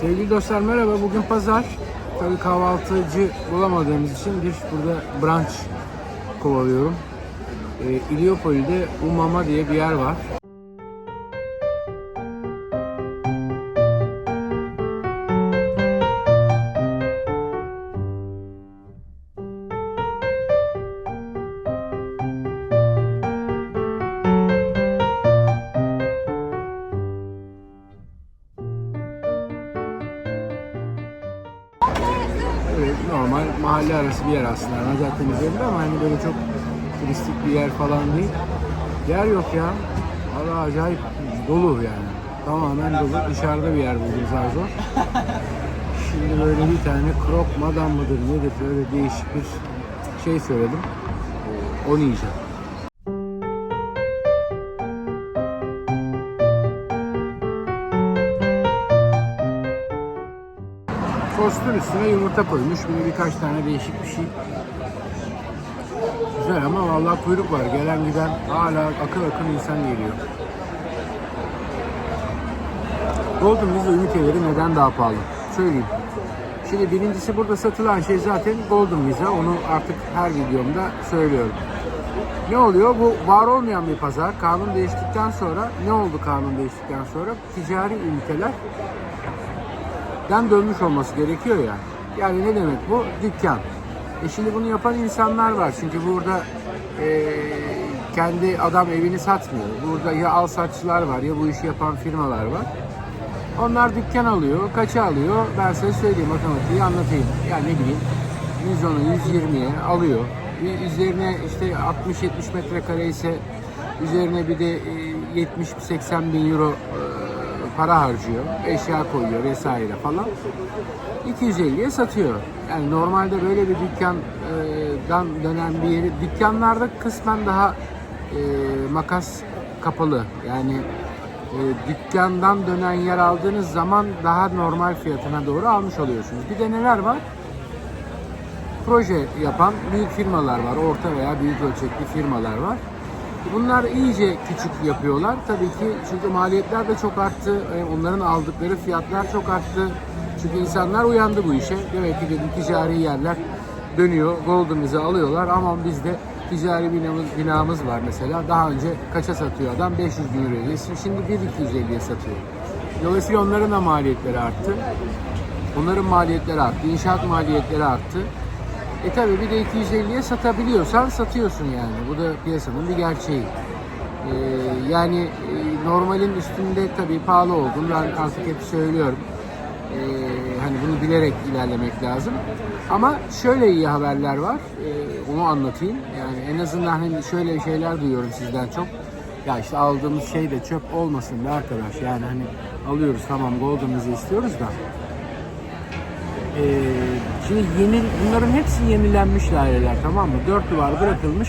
Sevgili dostlar merhaba. Bugün pazar. Tabii kahvaltıcı bulamadığımız için bir burada brunch kovalıyorum. Ee, İliopoli'de Umama diye bir yer var. Normal mahalle arası bir yer aslında. Zaten üzerinde ama hani böyle çok turistik bir yer falan değil. Yer yok ya. Valla acayip dolu yani. Tamamen dolu. Dışarıda bir yer buldum zar. Şimdi böyle bir tane krok madam mıdır nedir böyle değişik bir şey söyledim. Ee, Onu yiyeceğim. Tostun üstüne yumurta koymuş. De birkaç tane değişik bir şey. Güzel ama vallahi kuyruk var. Gelen giden hala akın akın insan geliyor. Golden Visa üniteleri neden daha pahalı? Söyleyeyim. Şimdi birincisi burada satılan şey zaten Golden Visa. Onu artık her videomda söylüyorum. Ne oluyor? Bu var olmayan bir pazar. Kanun değiştikten sonra ne oldu kanun değiştikten sonra? Ticari üniteler den dönmüş olması gerekiyor ya. Yani ne demek bu? Dükkan. E şimdi bunu yapan insanlar var. Çünkü burada e, kendi adam evini satmıyor. Burada ya al satçılar var ya bu işi yapan firmalar var. Onlar dükkan alıyor. Kaça alıyor? Ben size söyleyeyim matematiği anlatayım. Yani ne bileyim 110'u 120'ye alıyor. Bir Üzerine işte 60-70 metrekare ise üzerine bir de e, 70-80 bin euro e, para harcıyor, eşya koyuyor vesaire falan. 250'ye satıyor. Yani normalde böyle bir dükkandan dönen bir yeri, dükkanlarda kısmen daha e, makas kapalı. Yani e, dükkandan dönen yer aldığınız zaman daha normal fiyatına doğru almış oluyorsunuz. Bir de neler var? Proje yapan büyük firmalar var, orta veya büyük ölçekli firmalar var. Bunlar iyice küçük yapıyorlar. Tabii ki çünkü maliyetler de çok arttı. E, Onların aldıkları fiyatlar çok arttı. Çünkü insanlar uyandı bu işe. Demek ki dedim ticari yerler dönüyor. Golden Visa alıyorlar ama bizde ticari binamız, binamız var mesela. Daha önce kaça satıyor adam? 500 bin euroya. Şimdi 1250'ye satıyor. Dolayısıyla onların da maliyetleri arttı. Onların maliyetleri arttı. İnşaat maliyetleri arttı. E tabi bir de 250'ye satabiliyorsan satıyorsun yani. Bu da piyasanın bir gerçeği. Ee, yani e, normalin üstünde tabii pahalı olduğunu ben artık hep söylüyorum. Ee, hani bunu bilerek ilerlemek lazım. Ama şöyle iyi haberler var. Ee, onu anlatayım. Yani en azından hani şöyle şeyler duyuyorum sizden çok. Ya işte aldığımız şey de çöp olmasın be arkadaş. Yani hani alıyoruz tamam Golden'ımızı istiyoruz da. Ee, şimdi yeni bunların hepsi yenilenmiş daireler tamam mı? Dört duvar bırakılmış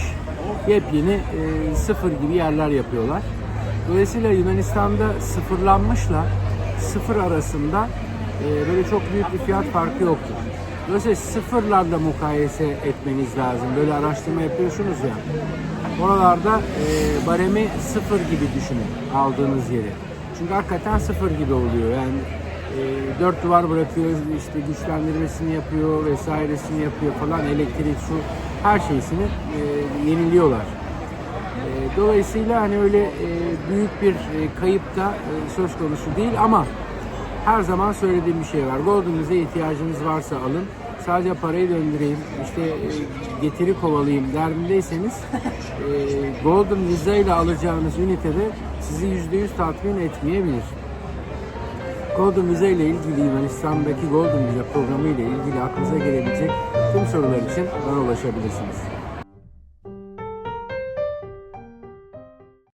yepyeni e, sıfır gibi yerler yapıyorlar. Dolayısıyla Yunanistan'da sıfırlanmışla sıfır arasında e, böyle çok büyük bir fiyat farkı yoktur. Dolayısıyla sıfırlarla mukayese etmeniz lazım. Böyle araştırma yapıyorsunuz ya. Oralarda e, baremi sıfır gibi düşünün aldığınız yeri. Çünkü hakikaten sıfır gibi oluyor. Yani e, dört duvar bırakıyor, işte güçlendirmesini yapıyor, vesairesini yapıyor falan, elektrik, su, her şeysini e, yeniliyorlar. E, dolayısıyla hani öyle e, büyük bir e, kayıp da söz konusu değil ama her zaman söylediğim bir şey var. Golden'ınıza ihtiyacınız varsa alın. Sadece parayı döndüreyim, işte getiri kovalayayım derdindeyseniz e, Golden Visa ile alacağınız ünitede sizi %100 tatmin etmeyebilir. Golden Visa ile ilgili Yunanistan'daki Golden Visa programı ile ilgili aklınıza gelebilecek tüm sorular için bana ulaşabilirsiniz.